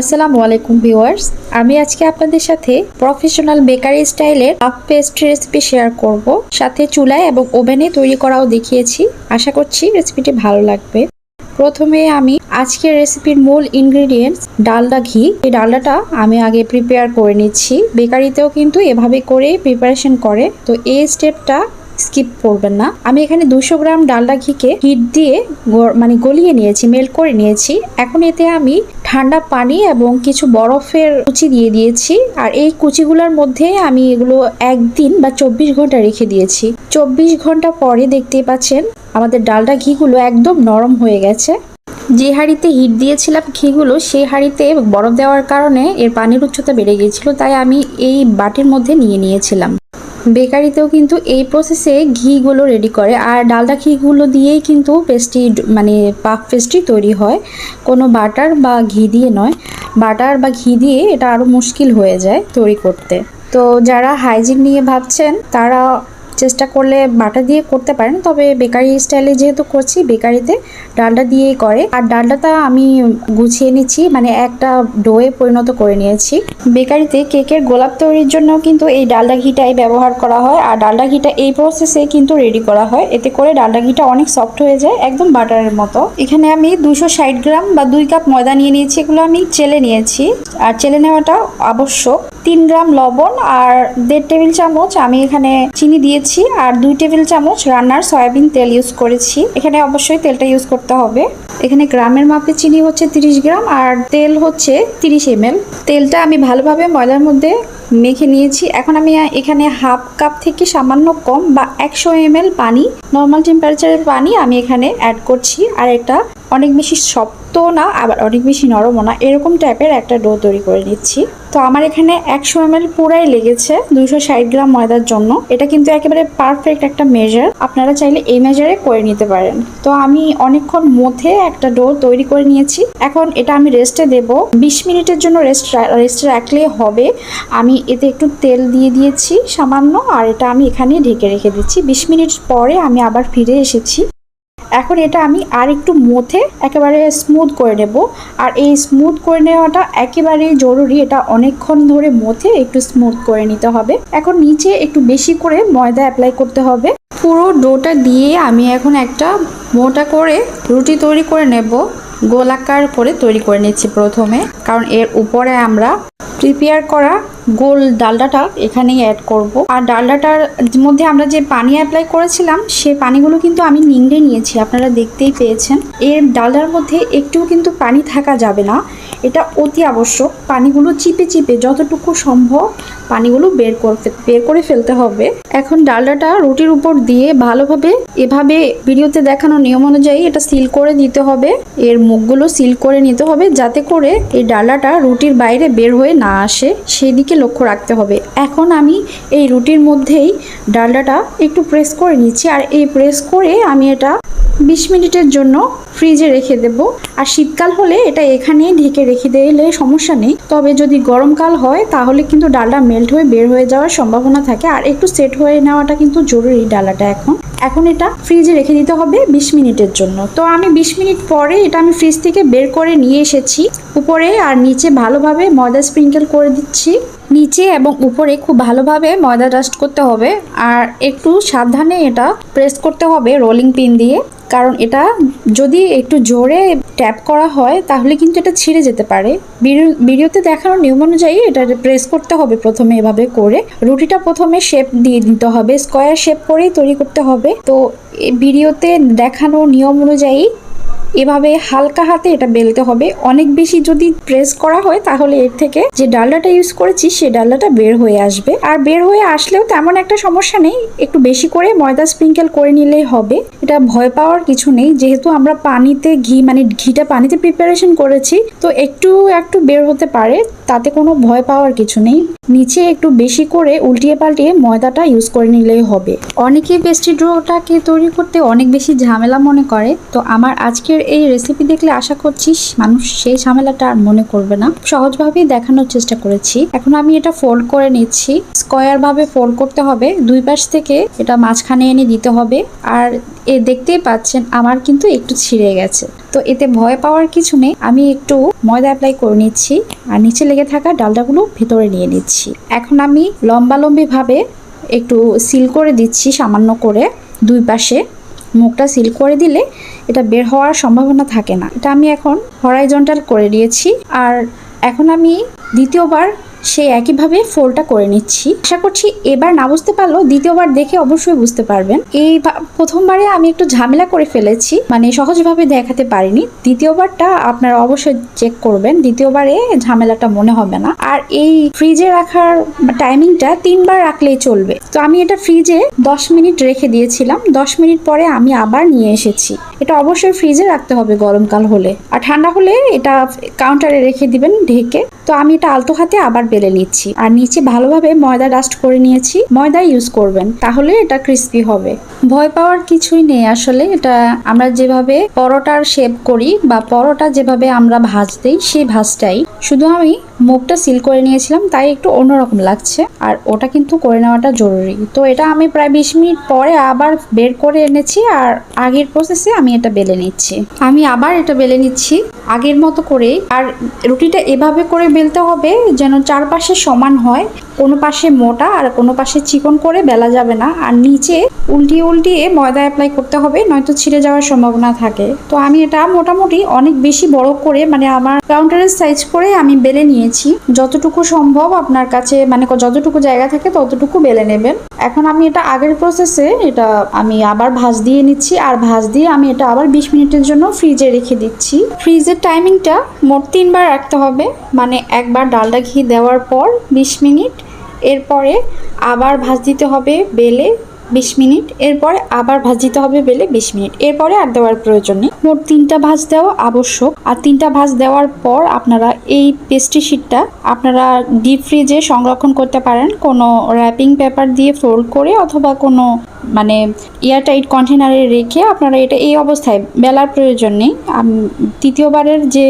আসসালামু আলাইকুম ভিউয়ার্স। আমি আজকে আপনাদের সাথে প্রফেশনাল বেকারি স্টাইলের হাফ পেস্ট্রি রেসিপি শেয়ার করব। সাথে চুলায় এবং ওভেনে তৈরি করাও দেখিয়েছি। আশা করছি রেসিপিটি ভালো লাগবে। প্রথমে আমি আজকের রেসিপির মূল ইনগ্রেডিয়েন্টস ডালডা ঘি। এই ডালডাটা আমি আগে প্রিপেয়ার করে নিচ্ছি। বেকারিতেও কিন্তু এভাবে করে প্রিপারেশন করে। তো এই স্টেপটা স্কিপ করবেন না। আমি এখানে দুশো গ্রাম ডালডা ঘিকে হিট দিয়ে মানে গলিয়ে নিয়েছি মেল্ট করে নিয়েছি। এখন এতে আমি ঠান্ডা পানি এবং কিছু বরফের কুচি দিয়ে দিয়েছি। আর এই কুচিগুলোর মধ্যে আমি এগুলো একদিন বা চব্বিশ ঘণ্টা রেখে দিয়েছি। চব্বিশ ঘণ্টা পরে দেখতেই পাচ্ছেন আমাদের ডালডা ঘিগুলো একদম নরম হয়ে গেছে। যে হাঁড়িতে হিট দিয়েছিলাম ঘিগুলো, সেই হাঁড়িতে বরফ দেওয়ার কারণে এর পানির উচ্চতা বেড়ে গিয়েছিল, তাই আমি এই বাটির মধ্যে নিয়ে নিয়েছিলাম। বেকারিতেও কিন্তু এই প্রসেসে ঘিগুলো রেডি করে। আর ডালডা ঘিগুলো দিয়েই কিন্তু পেস্ট্রি মানে পাফ পেস্ট্রি তৈরি হয়। কোনো বাটার বা ঘি দিয়ে নয়। বাটার বা ঘি দিয়ে এটা আরও মুশকিল হয়ে যায় তৈরি করতে। তো যারা হাইজিন নিয়ে ভাবছেন, তারা চেষ্টা করলে বাটা দিয়ে করতে পারেন, তবে বেকারি স্টাইলে যেহেতু করছি, বেকারিতে ডালটা দিয়েই করে। আর ডালডাটা আমি গুছিয়ে নিচ্ছি মানে একটা ডোয়ে পরিণত করে নিয়েছি। বেকারিতে কেকের গোলাপ তৈরির জন্য কিন্তু এই ডালডা ঘিটাই ব্যবহার করা হয়। আর ডালডা ঘিটা এই প্রসেসে কিন্তু রেডি করা হয়। এতে করে ডালডা ঘিটা অনেক সফট হয়ে যায়, একদম বাটারের মতো। এখানে আমি দুশো গ্রাম বা দুই কাপ ময়দা নিয়ে নিয়েছি, এগুলো আমি চেলে নিয়েছি। আর চেলে নেওয়াটা আবশ্যক। তিন গ্রাম লবণ আর দেড় টেবিল চামচ আমি এখানে চিনি দিয়েছি আর দুই টেবিল চামচ রান্নার সয়াবিন তেল ইউজ করেছি। এখানে অবশ্যই তেলটা ইউজ করতে হবে। এখানে গ্রামের মাপে চিনি হচ্ছে তিরিশ গ্রাম আর তেল হচ্ছে তিরিশ এম তেলটা আমি ভালোভাবে ময়দার মধ্যে মেখে নিয়েছি। এখন আমি এখানে হাফ কাপ থেকে সামান্য কম বা একশো এম পানি নর্মাল টেম্পারেচারের পানি আমি এখানে অ্যাড করছি। আর এটা অনেক বেশি শক্ত না, আবার অনেক বেশি নরমও না, এরকম টাইপের একটা ডো তৈরি করে নিচ্ছি। তো আমার এখানে একশো এম এল পুরাই লেগেছে, দুইশো ষাট গ্রাম ময়দার জন্য। এটা কিন্তু একেবারে পারফেক্ট একটা মেজার আপনারা চাইলে এই মেজারে করে নিতে পারেন। তো আমি অনেকক্ষণ মধ্যে একটা ডো তৈরি করে নিয়েছি। এখন এটা আমি রেস্টে দেব। বিশ মিনিটের জন্য রেস্ট রেস্টে রাখলে হবে। আমি এতে একটু তেল দিয়ে দিয়েছি সামান্য, আর এটা আমি এখানে ঢেকে রেখে দিচ্ছি। বিশ মিনিট পরে আমি আবার ফিরে এসেছি। এখন এটা আমি আর একটু মথে একেবারে স্মুথ করে নেব। আর এই স্মুথ করে নেওয়াটা একেবারেই জরুরি, এটা অনেকক্ষণ ধরে মথে একটু স্মুথ করে নিতে হবে। এখন নিচে একটু বেশি করে ময়দা অ্যাপ্লাই করতে হবে। পুরো ডোটা দিয়ে আমি এখন একটা মোটা করে রুটি তৈরি করে নেব। গোলাকার করে তৈরি করে নিচ্ছি প্রথমে, কারণ এর উপরে আমরা প্রিপেয়ার করা গোল ডালডাটা এখানেই অ্যাড করব। আর ডালডাটার মধ্যে আমরা যে পানি অ্যাপ্লাই করেছিলাম, সে পানিগুলো কিন্তু আমি নিংড়ে নিয়েছি, আপনারা দেখতেই পেয়েছেন। এর ডালডার মধ্যে একটুও কিন্তু পানি থাকা যাবে না। এটা অতি আবশ্যক, পানিগুলো চিপে চিপে যতটুকু সম্ভব পানিগুলো বের করতে বের করে ফেলতে হবে। এখন ডালডাটা রুটির উপর দিয়ে ভালোভাবে এভাবে ভিডিওতে দেখানো নিয়ম অনুযায়ী এটা সিল করে দিতে হবে। এর মুখগুলো সিল করে নিতে হবে, যাতে করে এই ডালাটা রুটির বাইরে বের হয়ে না আসে। সেই দিকে লক্ষ্য রাখতে হবে। এখন আমি এই রুটির মধ্যেই ডালডাটা একটু প্রেস করে নিচ্ছি আর এই প্রেস করে আমি এটা বিশ মিনিটের জন্য ফ্রিজে রেখে দেব। আর শীতকাল হলে এটা এখানে ঢেকে রেখে দিলে সমস্যা নেই। তবে যদি গরমকাল হয়, তাহলে কিন্তু ডালটা মেল্ট হয়ে বের হয়ে যাওয়ার সম্ভাবনা থাকে। আর একটু সেট হয়ে নেওয়াটা কিন্তু জরুরি ডালাটা এখন। এখন এটা ফ্রিজে রেখে দিতে হবে বিশ মিনিটের জন্য। তো আমি বিশ মিনিট পরে এটা আমি ফ্রিজ থেকে বের করে নিয়ে এসেছি। উপরে আর নিচে ভালোভাবে ময়দা স্প্রিঙ্কেল করে দিচ্ছি। নিচে এবং উপরে খুব ভালোভাবে ময়দা ডাস্ট করতে হবে। আর একটু সাবধানে এটা প্রেস করতে হবে রোলিং পিন দিয়ে। কারণ এটা যদি একটু জোরে ট্যাপ করা হয়, তাহলে কিন্তু এটা ছিঁড়ে যেতে পারে। ভিডিও- ভিডিওতে দেখানোর নিয়ম অনুযায়ী এটা প্রেস করতে হবে প্রথমে এভাবে করে। রুটিটা প্রথমে শেপ দিয়ে দিতে হবে স্কোয়ার শেপ করেই তৈরি করতে হবে। তো ভিডিওতে দেখানো নিয়ম অনুযায়ী এভাবে হালকা হাতে এটা বেলতে হবে। অনেক বেশি যদি প্রেস করা হয়, তাহলে এর থেকে যে ডালডাটা ইউজ করেছি সেই ডালডাটা বের হয়ে আসবে। আর বের হয়ে আসলেও তেমন একটা সমস্যা নেই, একটু বেশি করে ময়দা স্প্রিঙ্কেল করে নিলেই হবে। এটা ভয় পাওয়ার কিছু নেই। যেহেতু আমরা পানিতে ঘি মানে ঘিটা পানিতে প্রিপারেশন করেছি, তো একটু একটু বের হতে পারে, তাতে কোনো ভয় পাওয়ার কিছু নেই। নিচে একটু বেশি করে উল্টিয়ে পাল্টিয়ে ময়দাটা ইউজ করে নিলেই হবে। অনেকেই পেস্ট্রি ডোটাকে তৈরি করতে অনেক বেশি ঝামেলা মনে করে, তো আমার আজকের এই রেসিপি দেখলে আশা করছি মানুষ সেই ঝামেলাটা আর মনে করবে না। সহজভাবেই দেখানোর চেষ্টা করেছি। এখন আমি এটা ফোল্ড করে নিচ্ছি। স্কোয়ার ভাবে ফোল্ড করতে হবে। দুই পাশ থেকে এটা মাঝখানে এনে দিতে হবে। আর এ দেখতেই পাচ্ছেন আমার কিন্তু একটু ছিঁড়ে গেছে। তো এতে ভয় পাওয়ার কিছু নেই, আমি একটু ময়দা অ্যাপ্লাই করে নিচ্ছি আর নিচে লেগে থাকা ডালটাগুলো ভেতরে নিয়ে নিচ্ছি। এখন আমি লম্বালম্বি ভাবে একটু সিল করে দিচ্ছি সামান্য করে দুই পাশে। মুখটা সিল করে দিলে এটা বের হওয়ার সম্ভাবনা থাকে না। এটা আমি এখন হরাইজন্টাল করে দিয়েছি। আর এখন আমি দ্বিতীয়বার সেই একইভাবে ফোলটা করে নিচ্ছি। আশা করছি এবার না বুঝতে পারলেও দ্বিতীয়বার দেখে অবশ্যই বুঝতে পারবেন। এই প্রথমবারে আমি একটু ঝামেলা করে ফেলেছি মানে সহজভাবে দেখাতে পারিনি। দ্বিতীয়বারটা আপনারা অবশ্যই চেক করবেন, দ্বিতীয়বারে ঝামেলাটা মনে হবে না। আর এই ফ্রিজে রাখার টাইমিংটা তিনবার রাখলেই চলবে। তো আমি এটা ফ্রিজে দশ মিনিট রেখে দিয়েছিলাম। দশ মিনিট পরে আমি আবার নিয়ে এসেছি। এটা অবশ্যই ফ্রিজে রাখতে হবে গরমকাল হলে। আর ঠান্ডা হলে এটা কাউন্টারে রেখে দিবেন ঢেকে। তো আমি এটা আলতো হাতে আবার বেলে নিচ্ছি। আর নিচে ভালোভাবে ময়দা ডাস্ট করে নিয়েছি। ময়দা ইউজ করবেন, তাহলে এটা ক্রিস্পি হবে। ভয় পাওয়ার কিছুই নেই আসলে। এটা আমরা যেভাবে পরোটার শেপ করি বা পরোটা যেভাবে আমরা ভাজ দিই, সেই ভাজটাই। শুধু আমি মুখটা সিল করে নিয়েছিলাম, তাই একটু অন্যরকম লাগছে, আর ওটা কিন্তু করে নেওয়াটা জরুরি। তো এটা আমি প্রায় বিশ মিনিট পরে আবার বের করে এনেছি, আর আগের প্রসেসে আমি এটা বেলে নিচ্ছি। আমি আবার এটা বেলে নিচ্ছি, আগের মতো করে আর রুটিটা এভাবে করে বেলতে হবে যেন চারপাশে সমান হয়, কোনো পাশে মোটা আর কোনো পাশে চিকন করে বেলা যাবে না। আর নিচে উল্টিয়ে উল্টিয়ে ময়দা অ্যাপ্লাই করতে হবে, নয়তো ছিঁড়ে যাওয়ার সম্ভাবনা থাকে। তো আমি এটা মোটামুটি অনেক বেশি বড় করে মানে আমার কাউন্টারের সাইজ করে আমি বেলে নিয়েছি। যতটুকু সম্ভব আপনার কাছে মানে যতটুকু জায়গা থাকে ততটুকু বেলে নেবেন। এখন আমি এটা আগের প্রসেসে এটা আমি আবার ভাঁজ দিয়ে নিচ্ছি, আর ভাঁজ দিয়ে আমি এটা আবার বিশ মিনিটের জন্য ফ্রিজে রেখে দিচ্ছি। ফ্রিজের টাইমিংটা মোট তিনবার রাখতে হবে মানে একবার ডালডা ঘি দেওয়ার পর বিশ মিনিট। এরপরে আবার ভাজ দিতে হবে, বেলে বিশ মিনিট, এরপরে আবার ভাজ দিতে হবে বেলে বিশ মিনিট। এরপরে আর দেওয়ার প্রয়োজন নেই। মোট তিনটা ভাজ দেওয়া আবশ্যক। আর তিনটা ভাজ দেওয়ার পর আপনারা এই পেস্ট্রি শিটটা আপনারা ডিপ ফ্রিজে সংরক্ষণ করতে পারেন। কোনো র্যাপিং পেপার দিয়ে ফোল্ড করে অথবা কোনো মানে এয়ারটাইট কন্টেনারে রেখে আপনারা এটা এই অবস্থায় বেলার প্রয়োজন নেই। তৃতীয়বারের যে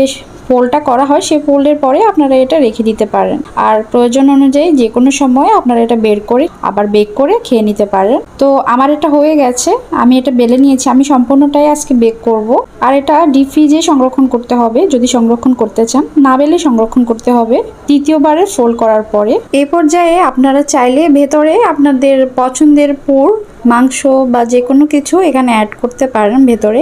ফোল্ডটা করা হয়, সেই পোলের পরে আপনারা এটা রেখে দিতে পারেন। আর প্রয়োজন অনুযায়ী যে কোনো সময় আপনারা এটা বের করে আবার বেক করে খেয়ে নিতে পারেন। তো আমার এটা হয়ে গেছে, আমি এটা বেলে নিয়েছি, আমি সম্পূর্ণটাই আজকে বেক করব। আর এটা ডিপ ফ্রিজে সংরক্ষণ করতে হবে, যদি সংরক্ষণ করতে চান। না বেলে সংরক্ষণ করতে হবে, তৃতীয়বারে ফোল্ড করার পরে। এই পর্যায়ে আপনারা চাইলে ভেতরে আপনাদের পছন্দের পুর মাংস বা যে কোনো কিছু এখানে অ্যাড করতে পারেন ভেতরে।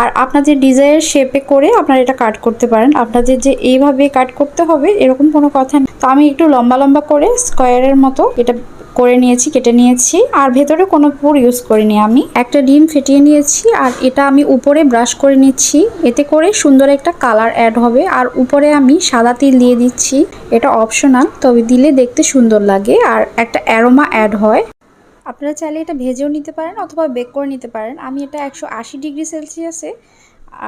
আর আপনাদের ডিজায়ার শেপে করে আপনারা এটা কাট করতে পারেন। আপনাদের যে এইভাবে কাট করতে হবে এরকম কোনো কথা নেই। তো আমি একটু লম্বা লম্বা করে স্কোয়ারের মতো এটা করে নিয়েছি, কেটে নিয়েছি। আর ভেতরে কোনো পুর ইউজ করিনি আমি। একটা ডিম ফেটিয়ে নিয়েছি আর এটা আমি উপরে ব্রাশ করে নিচ্ছি। এতে করে সুন্দর একটা কালার অ্যাড হবে। আর উপরে আমি সাদা তিল দিয়ে দিচ্ছি। এটা অপশনাল তবে দিলে দেখতে সুন্দর লাগে। আর একটা অ্যারোমা অ্যাড হয়। আপনারা চাইলে এটা ভেজেও নিতে পারেন অথবা বেক করে নিতে পারেন। আমি এটা একশো আশি ডিগ্রি সেলসিয়াসে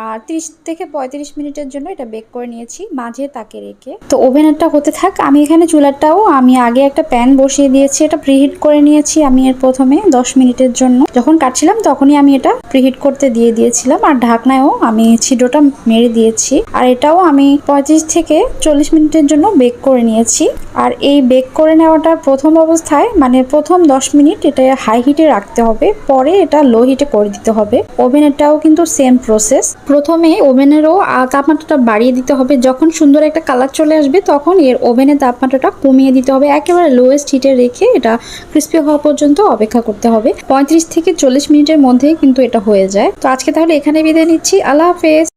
আর তিরিশ থেকে পঁয়ত্রিশ মিনিটের জন্য এটা বেক করে নিয়েছি, মাঝে তাকে রেখে। তো ওভেনেরটা হতে থাক, আমি এখানে চুলাটাও আমি আগে একটা প্যান বসিয়ে দিয়েছি, এটা প্রিহিট করে নিয়েছি আমি এর প্রথমে দশ মিনিটের জন্য। যখন কাটছিলাম তখনই আমি এটা প্রিহিট করতে দিয়ে দিয়েছিলাম, আর ঢাকনায়ও আমি ছিডোটা মেরে দিয়েছি। আর এটাও আমি পঁয়ত্রিশ থেকে চল্লিশ মিনিটের জন্য বেক করে নিয়েছি। আর এই বেক করে নেওয়াটা প্রথম অবস্থায় মানে প্রথম দশ মিনিট এটা হাই হিটে রাখতে হবে, পরে এটা লো হিটে করে দিতে হবে। ওভেনেরটাও কিন্তু সেম প্রসেস প্রথমে ওভেনেরও তাপমাত্রাটা বাড়িয়ে দিতে হবে। যখন সুন্দর একটা কালার চলে আসবে, তখন এর ওভেনের তাপমাত্রাটা কমিয়ে দিতে হবে। একেবারে লোয়েস্ট হিটে রেখে এটা ক্রিস্পি হওয়া পর্যন্ত অপেক্ষা করতে হবে। পঁয়ত্রিশ থেকে চল্লিশ মিনিটের মধ্যেই কিন্তু এটা হয়ে যায়। তো আজকে তাহলে এখানে বিদায় নিচ্ছি। আল্লাহ হাফেজ।